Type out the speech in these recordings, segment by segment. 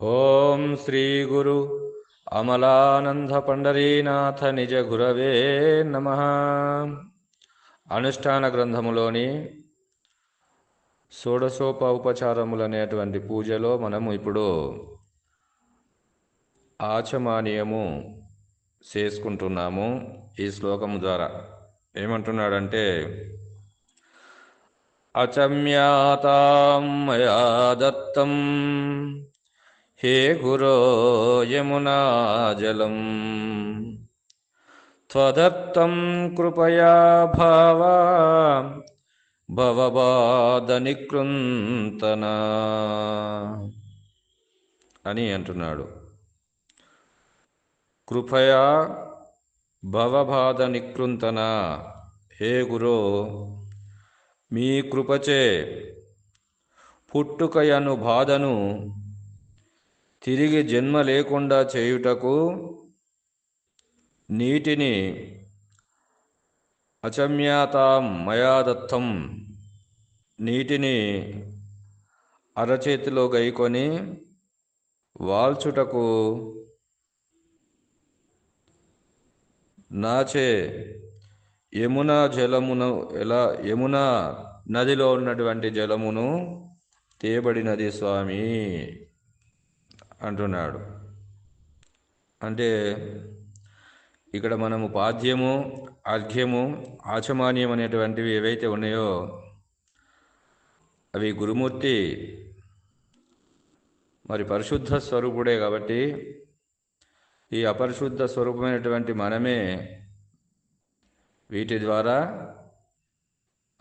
ఓం శ్రీ గురు అమలానంద పండరీనాథ నిజ గురవే నమ. అనుష్ఠాన గ్రంథములోని షోడశోప ఉపచారములు అనేటువంటి పూజలో మనము ఇప్పుడు ఆచమానీయము చేసుకుంటున్నాము ఈ శ్లోకము ద్వారా. ఏమంటున్నాడంటే అచమ్యాతాం మయా దత్తం హే గురో యమునా జలం. త్వదత్తం కృపయా భావా భవబాధనికృంతన అని అంటున్నాడు. కృపయా భవబాధ నికృంతన. హే గురో మీ కృపచే పుట్టుకయను బాధను తిరిగి జన్మ లేకుండా చేయుటకు నీటిని అచమ్యాతాం మయాదత్తం నీటిని అరచేతిలో గైకొని వాల్చుటకు నాచే యమునా జలమును ఎలా యమునా నదిలో ఉన్నటువంటి జలమును తేబడినది స్వామి. అంటున్నాడు. అంటే ఇక్కడ మనము పాద్యము అర్ఘ్యము ఆచమాన్యం అనేటువంటివి ఏవైతే ఉన్నాయో అవి గురుమూర్తి మరి పరిశుద్ధ స్వరూపుడే కాబట్టి ఈ అపరిశుద్ధ స్వరూపమైనటువంటి మనమే వీటి ద్వారా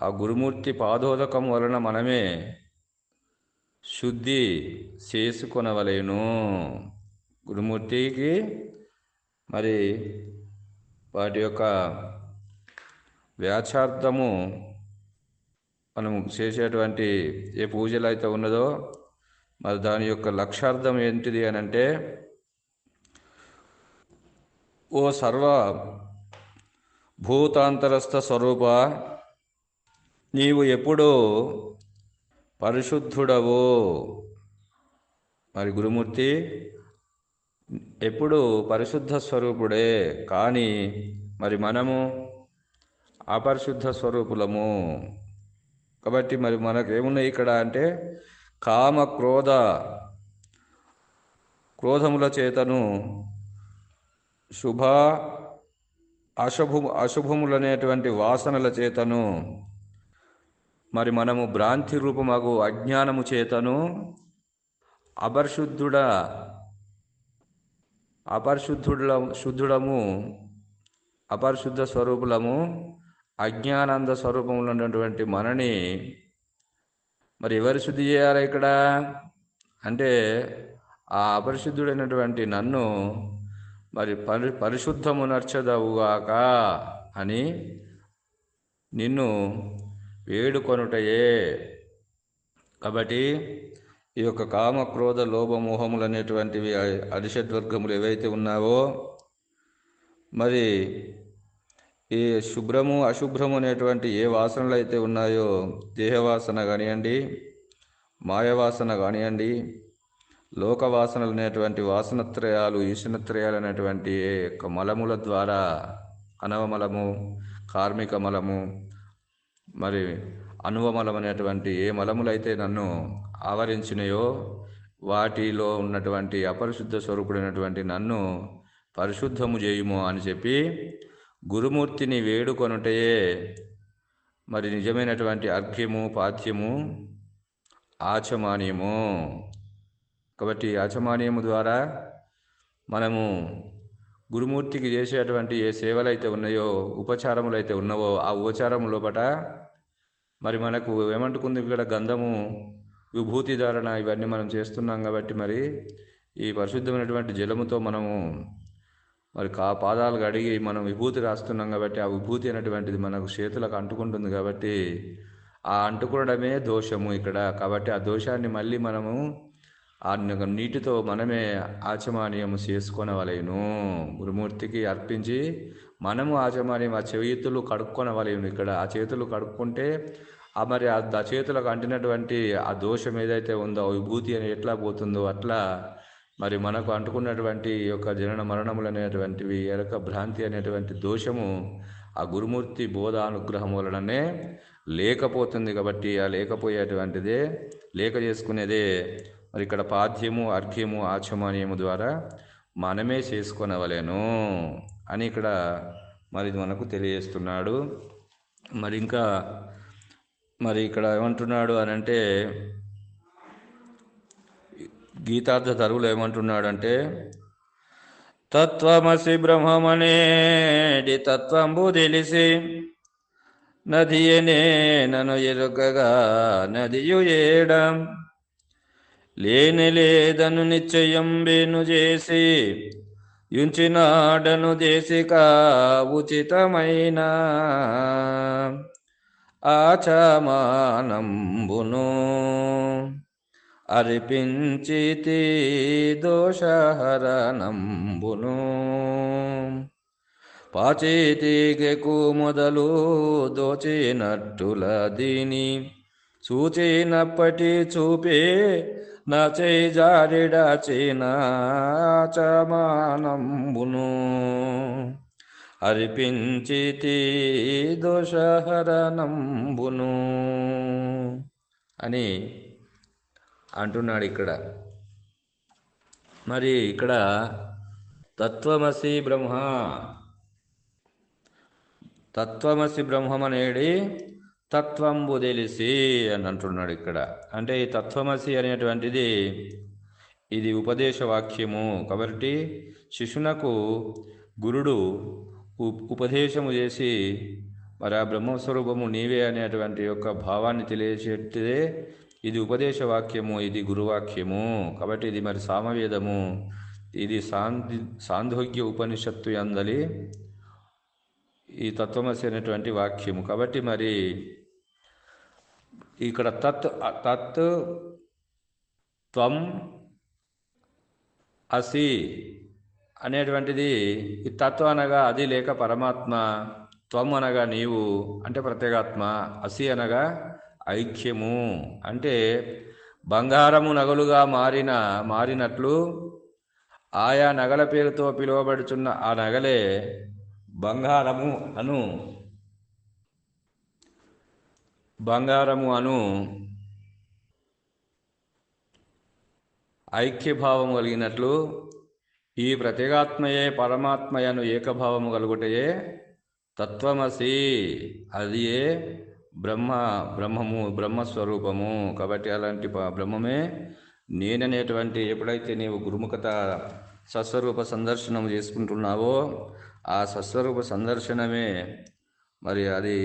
ఆ గురుమూర్తి పాదోదకం వలన మనమే శుద్ధి చేసుకొనవలేను. గురుమూర్తికి మరి వాటి యొక్క వ్యాచార్థము మనము చేసేటువంటి ఏ పూజలు అయితే ఉన్నదో మరి దాని యొక్క లక్ష్యార్థం ఏంటిది అని అంటే ఓ సర్వ భూతాంతరస్థ స్వరూప నీవు ఎప్పుడూ పరిశుద్ధుడవు. మరి గురుమూర్తి ఎప్పుడు పరిశుద్ధ స్వరూపుడే కానీ మరి మనము అపరిశుద్ధ స్వరూపులము. కాబట్టి మరి మనకేమున్నాయి ఇక్కడ అంటే కామ క్రోధ క్రోధముల చేతను శుభ అశుభు అశుభములనేటువంటి వాసనల చేతను మరి మనము భ్రాంతి రూపమగు అజ్ఞానము చేతను అపరిశుద్ధుడ అపరిశుద్ధుడ శుద్ధుడము అపరిశుద్ధ స్వరూపులము అజ్ఞానంద స్వరూపంలో ఉన్నటువంటి మనని మరి ఎవరు శుద్ధి చేయాలి ఇక్కడ? అంటే ఆ అపరిశుద్ధుడైనటువంటి నన్ను మరి పరి పరిశుద్ధము నర్చదవుగాక అని నిన్ను వేడుకొనుటయే. కాబట్టి ఈ యొక్క కామ క్రోధ లోభమోహములు అనేటువంటివి అరిషడ్వర్గములు ఏవైతే ఉన్నావో మరి ఈ శుభ్రము అశుభ్రము అనేటువంటి ఏ వాసనలు అయితే ఉన్నాయో దేహవాసన కానివ్వండి మాయవాసన కానివ్వండి లోకవాసనలు అనేటువంటి వాసనత్రయాలు ఈశనత్రయాలు అనేటువంటి యొక్క మలముల ద్వారా అనవమలము కార్మిక మలము మరి అనువమలం అనేటువంటి ఏ మలములైతే నన్ను ఆవరించినాయో వాటిలో ఉన్నటువంటి అపరిశుద్ధ స్వరూపుడైనటువంటి నన్ను పరిశుద్ధము చేయుము అని చెప్పి గురుమూర్తిని వేడుకొనుటయే మరి నిజమైనటువంటి అర్ఘ్యము పాథ్యము ఆచమాన్యము. కాబట్టి ఆచమాన్యము ద్వారా మనము గురుమూర్తికి చేసేటువంటి ఏ సేవలు అయితే ఉన్నాయో ఉపచారములు అయితే ఉన్నావో ఆ ఉపచారం లోపట మరి మనకు ఏమంటుకుంది ఇక్కడ గంధము విభూతి ధారణ ఇవన్నీ మనం చేస్తున్నాం కాబట్టి మరి ఈ పరిశుద్ధమైనటువంటి జలముతో మనము మరి కా పాదాలు కడిగి మనం విభూతి రాస్తున్నాం కాబట్టి ఆ విభూతి అనేటువంటిది మనకు చేతులకు అంటుకుంటుంది కాబట్టి ఆ అంటుకోవడమే దోషము ఇక్కడ. కాబట్టి ఆ దోషాన్ని మళ్ళీ మనము ఆ నీటితో మనమే ఆచమానీయము చేసుకునవలేను. గురుమూర్తికి అర్పించి మనము ఆచమని ఆ చేతులు కడుక్కొనవలేము ఇక్కడ. ఆ చేతులు కడుక్కుంటే ఆ మరి ఆ చేతులకు అంటినటువంటి ఆ దోషం ఏదైతే ఉందో విభూతి అని ఎట్లా పోతుందో అట్లా మరి మనకు అంటుకున్నటువంటి ఈ యొక్క జనన మరణములు అనేటువంటివి ఎరక భ్రాంతి అనేటువంటి దోషము ఆ గురుమూర్తి బోధ అనుగ్రహం వలననే లేకపోతుంది కాబట్టి ఆ లేకపోయేటువంటిదే లేక చేసుకునేదే మరి ఇక్కడ పాద్యము అర్ఘ్యము ఆచమాన్యము ద్వారా మనమే చేసుకునవలేను. అని ఇక్కడ మరి మనకు తెలియజేస్తున్నాడు. మరి ఇంకా మరి ఇక్కడ ఏమంటున్నాడు అని అంటే గీతార్థ తరువులు ఏమంటున్నాడంటే తత్వమసి బ్రహ్మమనేడి తత్వంబు తెలిసి నదియనే నన్ను ఎరుకగా నదియు ఏడం లేని లేదను నిశ్చయం వేను చేసి యుంచినాడను దేశిక ఉచితమైన ఆచమానంబును అర్పించితి దోషహరణంబును. పాచేతిగెకు మొదలు దోచినట్టుల దీని చూచినప్పటి చూపే నా చమానంబును. అర్పించితి దోషహరణంబును. అని అంటున్నాడు ఇక్కడ మరి ఇక్కడ తత్వమసి బ్రహ్మ. తత్వమసి బ్రహ్మమనేడి తత్వంబు తెలిసి అని అంటున్నాడు ఇక్కడ. అంటే ఈ తత్వమసి అనేటువంటిది ఇది ఉపదేశ వాక్యము కాబట్టి శిశునకు గురుడు ఉపదేశము చేసి మరి ఆ బ్రహ్మస్వరూపము నీవే అనేటువంటి యొక్క భావాన్ని తెలియచేటిదే ఇది ఉపదేశ వాక్యము ఇది గురువాక్యము కాబట్టి ఇది మరి సామవేదము. ఇది సాంధి సాంధోగ్య ఉపనిషత్తు అందలి ఈ తత్వమసి అనేటువంటి వాక్యము. కాబట్టి మరి ఇక్కడ తత్ తత్ త్వం అసి అనేటువంటిది ఈ తత్వం అనగా అది లేక పరమాత్మ త్వం అనగా నీవు అంటే ప్రత్యేగాత్మ అసి అనగా ఐక్యము. అంటే బంగారము నగలుగా మారిన మారినట్లు ఆయా నగల పేరుతో పిలువబడుచున్న ఆ నగలే బంగారము అను. బంగారము అను ఐక్యభావము కలిగినట్లు ఈ ప్రత్యేగాత్మయే పరమాత్మయను ఏకభావము కలుగుటయే తత్వమసి. అది ఏ బ్రహ్మ బ్రహ్మము బ్రహ్మస్వరూపము. కాబట్టి అలాంటి బ్రహ్మమే నేననేటువంటి ఎప్పుడైతే నీవు గురుముఖత సస్వరూప సందర్శనం చేసుకుంటున్నావో ఆ సస్వరూప సందర్శనమే మరి అది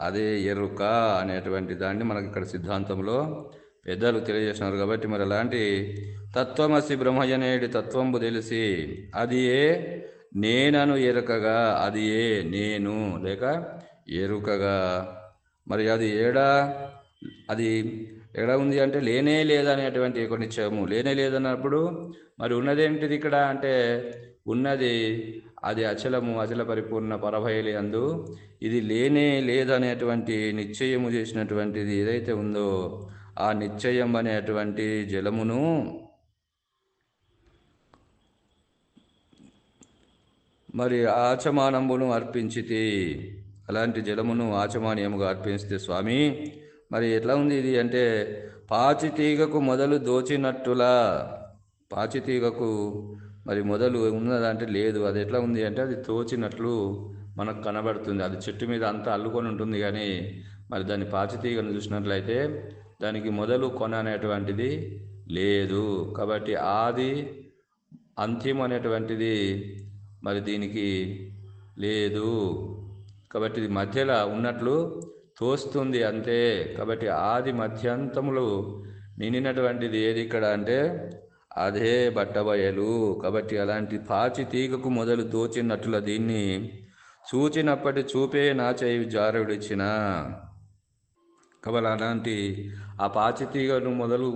అదే ఎరుక అనేటువంటి దాన్ని మనకి ఇక్కడ సిద్ధాంతంలో పెద్దలు తెలియజేసినారు కాబట్టి మరి అలాంటి తత్వమసి బ్రహ్మయనేడి తత్వంబు తెలిసి అది ఏ? నేనను ఎరుకగా అది ఏ? నేను. లేక ఎరుకగా. మరి అది ఏడా? అది ఎక్కడ ఉంది అంటే లేనే లేదనేటువంటి కొన్ని నిశ్చయము లేనే లేదన్నప్పుడు మరి ఉన్నదేంటిది ఇక్కడ అంటే ఉన్నది అది అచలము అచల పరిపూర్ణ పరభయలి అందు. ఇది లేనే లేదనేటువంటి నిశ్చయము చేసినటువంటిది ఏదైతే ఉందో ఆ నిశ్చయం అనేటువంటి జలమును మరి ఆచమానంబును అర్పించితి. అలాంటి జలమును ఆచమానీయముగా అర్పించితే స్వామి. మరి ఎట్లా ఉంది ఇది అంటే పాచితీగకు మొదలు దోచినట్టులా. పాచితీగకు మరి మొదలు ఉన్నదంటే లేదు. అది ఎట్లా ఉంది అంటే అది తోచినట్లు మనకు కనబడుతుంది. అది చెట్టు మీద అంతా అల్లుకొని ఉంటుంది కానీ మరి దాని పాచితీగను చూసినట్లయితే దానికి మొదలు కొన అనేటువంటిది లేదు. కాబట్టి ఆది అంత్యం అనేటువంటిది మరి దీనికి లేదు. కాబట్టి ఇది మధ్యలో ఉన్నట్లు తోస్తుంది అంతే. కాబట్టి ఆది మధ్యంతములు నిండినటువంటిది ఏది ఇక్కడ అంటే అదే బట్టబయలు. కాబట్టి అలాంటి పాచి తీగకు మొదలు దోచినట్ల దీన్ని చూచినప్పటి చూపే నా చేయి జారుడిచిన కాబట్టి అలాంటి ఆ పాచి తీగను మొదలు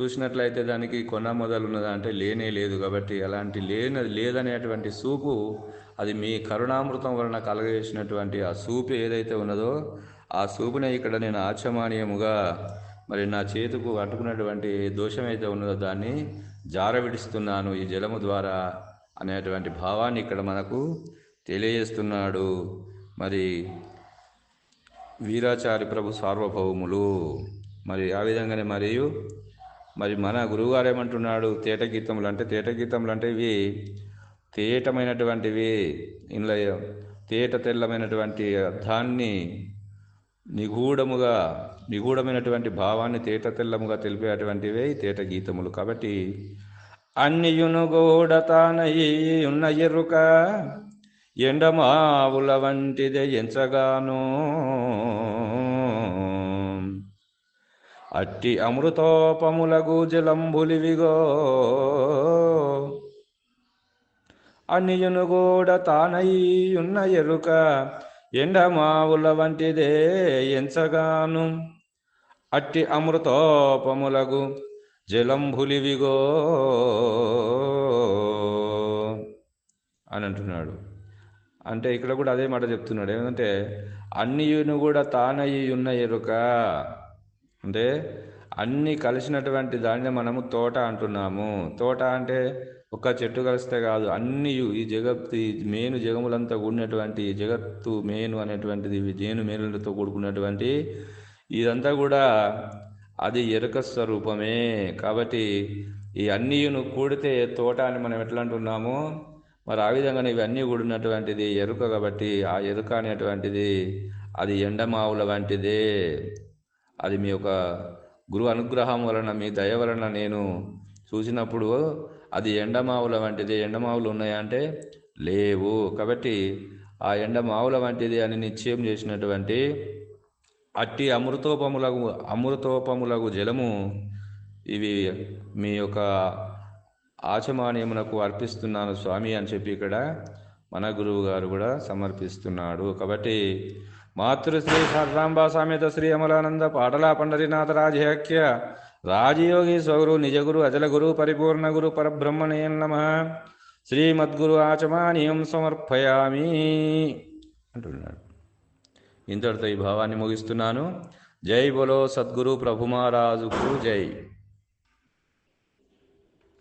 చూసినట్లయితే దానికి కొన మొదలు ఉన్నదా అంటే లేనే లేదు. కాబట్టి అలాంటి లేని లేదనేటువంటి సూపు అది మీ కరుణామృతం వలన కలగజేసినటువంటి ఆ సూపు ఏదైతే ఉన్నదో ఆ సూపునే ఇక్కడ నేను ఆచమానీయముగా మరి నా చేతుకు అట్టుకున్నటువంటి దోషం అయితే ఉన్నదో దాన్ని జారవిడిస్తున్నాను ఈ జలము ద్వారా అనేటువంటి భావాన్ని ఇక్కడ మనకు తెలియజేస్తున్నాడు. మరి వీరాచారి ప్రభు సార్వభౌములు. మరి ఆ విధంగానే మరియు మరి మన గురువుగారు ఏమంటున్నాడు? తేట గీతములు అంటే తేట గీతములు అంటే ఇవి తేటమైనటువంటివి. ఇందులో తేట తెల్లమైనటువంటి అర్థాన్ని నిగూఢముగా నిగూఢమైనటువంటి భావాన్ని తేట తెల్లముగా తెలిపేటువంటివే తేట గీతములు. కాబట్టి అన్నియును తానయి ఉన్న ఎరుక ఎండమావుల వంటిదే ఎంచగాను. అట్టి అమృతోపములగు జలంబులివిగో అన్నియును కూడా తానయ్యున్న ఎరుక ఎండమావుల వంటిదే ఎంచగాను. అట్టి అమృతోపములగు జలంభులివిగో అని అంటున్నాడు. అంటే ఇక్కడ కూడా అదే మాట చెప్తున్నాడు. ఏమంటే అన్నియును కూడా తానయ్యి ఉన్న ఎరుక. అంటే అన్నీ కలిసినటువంటి దాన్ని మనము తోట అంటున్నాము. తోట అంటే ఒక చెట్టు కలిస్తే కాదు అన్ని ఈ జగత్తు ఈ మేను జగములంతా కూడినటువంటి జగత్తు మేను అనేటువంటిది జేను మేనులతో కూడుకున్నటువంటి ఇదంతా కూడా అది ఎరుక స్వరూపమే. కాబట్టి ఈ అన్నీయును కూడితే తోట అని మనం ఎట్లా అంటున్నాము మరి ఆ విధంగానే ఇవన్నీ కూడినటువంటిది ఎరుక కాబట్టి ఆ ఎరుక అనేటువంటిది అది ఎండమావుల వంటిదే. అది మీ యొక్క గురు అనుగ్రహం వలన మీ దయ వలన నేను చూసినప్పుడు అది ఎండమావుల వంటిది. ఎండమావులు ఉన్నాయంటే లేవు. కాబట్టి ఆ ఎండమావుల వంటిది అని నిశ్చయం చేసినటువంటి అట్టి అమృతోపములగు అమృతోపములగు జలము ఇవి మీ యొక్క ఆచమాన్యమునకు అర్పిస్తున్నాను స్వామి అని చెప్పి ఇక్కడ మన గురువు గారు కూడా సమర్పిస్తున్నాడు. కాబట్టి మాతృశ్రీ శారదాంబా సామెత శ్రీ అమలానంద పాటలా పండరినాథ రాజహక్య రాజయోగి స్వగురు నిజగురు అజల గురు పరిపూర్ణ గురు పరబ్రహ్మణే నమ. శ్రీమద్గురు ఆచమానీయం సమర్పయామి అంటున్నాడు. ఇంతటితో ఈ భావాన్ని ముగిస్తున్నాను. జై బోలో సద్గురు ప్రభు మహారాజుకు జై.